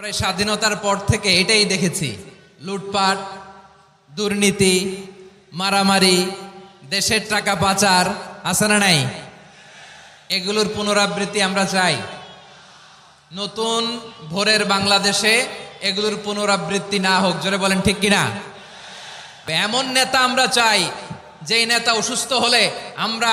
আমরা এই স্বাধীনতার পর থেকে এটাই দেখেছি। লুটপাট, দুর্নীতি, মারামারি, দেশের টাকা পাচার, আছে না নাই? এগুলোর পুনরাবৃত্তি আমরা চাই। নতুন ভোরের বাংলাদেশে এগুলোর পুনরাবৃত্তি না হোক, জোরে বলেন ঠিক কিনা এমন নেতা আমরা চাই, যেই নেতা অসুস্থ হলে আমরা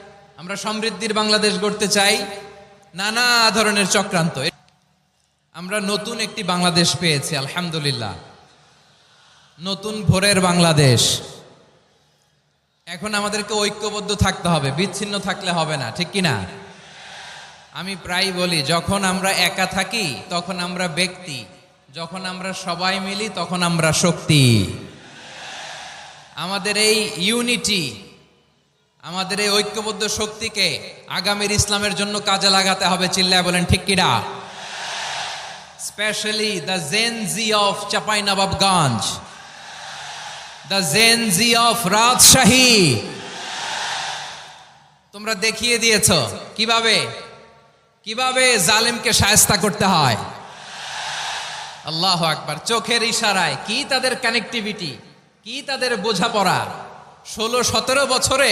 আমরা সমৃদ্ধির বাংলাদেশ গড়তে চাই নানা ধরনের চক্রান্ত। আমরা নতুন একটি বাংলাদেশ পেয়েছি, আলহামদুলিল্লাহ। নতুন ভোরের বাংলাদেশ। এখন আমাদেরকে ঐক্যবদ্ধ থাকতে হবে, বিচ্ছিন্ন থাকলে হবে না, ঠিক কি না আমি প্রায় বলি, যখন আমরা একা থাকি, তখন আমরা ব্যক্তি। যখন আমরা সবাই মিলি, তখন আমরা শক্তি। আমাদের এই ইউনিটি আমাদের এই ঐক্যবদ্ধ শক্তিকে আগামীর ইসলামের জন্য কাজে লাগাতে হবে, চিল্লায় বলেন, ঠিক কিনা? Specially the Gen Z of Chapainawabganj the Gen Z of Rajshahi তোমরা দেখিয়ে দিয়েছ, কীভাবে? কীভাবে জালিমকে সায়স্তা করতে হয়? আল্লাহ আকবার, চোখের ইশারায়, কি তাদের কানেক্টিভিটি কি তাদের বোঝাপড়া? ষোলো সতেরো বছরে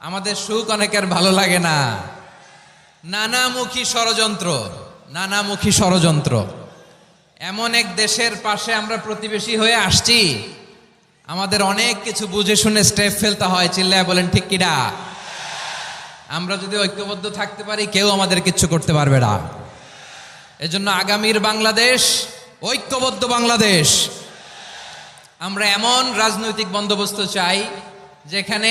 আমাদের সুখ অনেকের ভালো লাগে না। নানামুখী ষড়যন্ত্র নানামুখী ষড়যন্ত্র। এমন এক দেশের পাশে আমরা প্রতিবেশী হয়ে আসছি। আমাদের অনেক কিছু বুঝে শুনে স্টেপ ফেলতে হয়, চিল্লায় বলেন, ঠিক কিনা আমরা যদি ঐক্যবদ্ধ থাকতে পারি, কেউ আমাদের কিচ্ছু করতে পারবে না। এজন্য আগামীর বাংলাদেশ, ঐক্যবদ্ধ বাংলাদেশ। আমরা এমন রাজনৈতিক বন্দোবস্ত চাই, যেখানে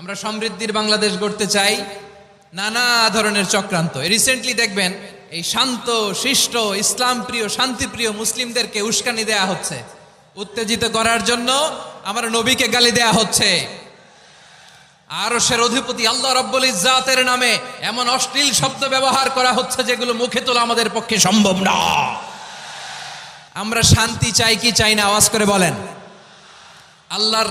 আমরা সমৃদ্ধির বাংলাদেশ গড়তে চাই নানা ধরনের চক্রান্ত। রিসেন্টলি দেখবেন এই শান্ত, শিষ্ট ইসলাম প্রিয় শান্তিপ্রিয় মুসলিমদেরকে উস্কানি দেয়া হচ্ছে। উত্তেজিত করার জন্য আমার নবীকে গালি দেয়া হচ্ছে। আরশের অধিপতি আল্লাহ রব্বুল ইজ্জাতের নামে এমন অশ্লীল শব্দ ব্যবহার করা হচ্ছে যেগুলো মুখে তোলা আমাদের পক্ষে সম্ভব না। আমরা শান্তি চাই কি চাই না, আওয়াজ করে বলেন। আল্লাহর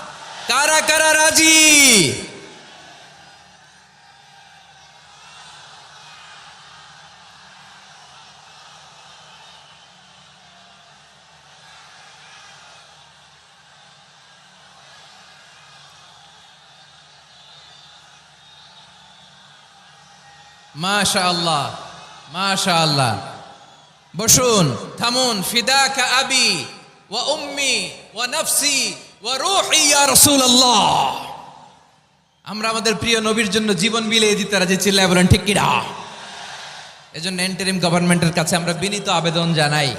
কারা কারা রাজি মাশা আল্লাহ মাশা আল্লাহ বসুন থামুন ফিদাকা আবি ওয়া উম্মি ওয়া নফসি আমরা আমাদের প্রিয় নবীর জন্য জীবন বিলিয়ে দিতে রাজি চিল্লায় বলেন, ঠিক কিনা এজন্য এন্টারিম গভর্নমেন্টের কাছে আমরা বিনীত আবেদন জানাই।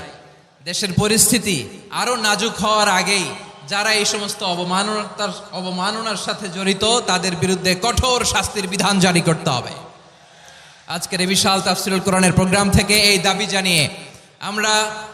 দেশের পরিস্থিতি আরও নাজুক হওয়ার আগেই যারা এই সমস্ত অবমাননার অবমাননার সাথে জড়িত, তাদের বিরুদ্ধে কঠোর শাস্তির বিধান জারি করতে হবে। আজকের এই বিশাল তাফসিরুল কোরআনের প্রোগ্রাম থেকে এই দাবি জানিয়ে আমরা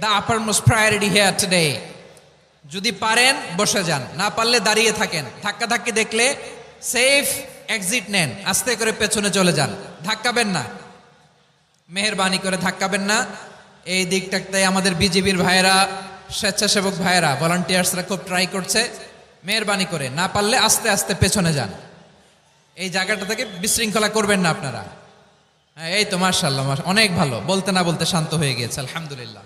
the upper most priority here today যদি পারেন, বসে যান। না পারলে দাঁড়িয়ে থাকেন। ধাক্কা ধাক্কি দেখলে সেফ এক্সিট নেন। আস্তে করে পেছনে চলে যান। ধাক্কাবেন না। মেহরবানি করে ধাক্কাবেন না। এই দিকটাতে আমাদের বিজেপির ভাইয়েরা, স্বেচ্ছাসেবক ভাইয়েরা ভলান্টিয়ার্সরা খুব ট্রাই করছে মেহরবানি করে। না পারলে আস্তে আস্তে পেছনে যান। এই জায়গাটা থেকে বিশৃঙ্খলা করবেন না আপনারা। হ্যাঁ এই তো মার্শাল্লাহ অনেক ভালো। বলতে না বলতে শান্ত হয়ে গিয়েছে, আলহামদুলিল্লাহ।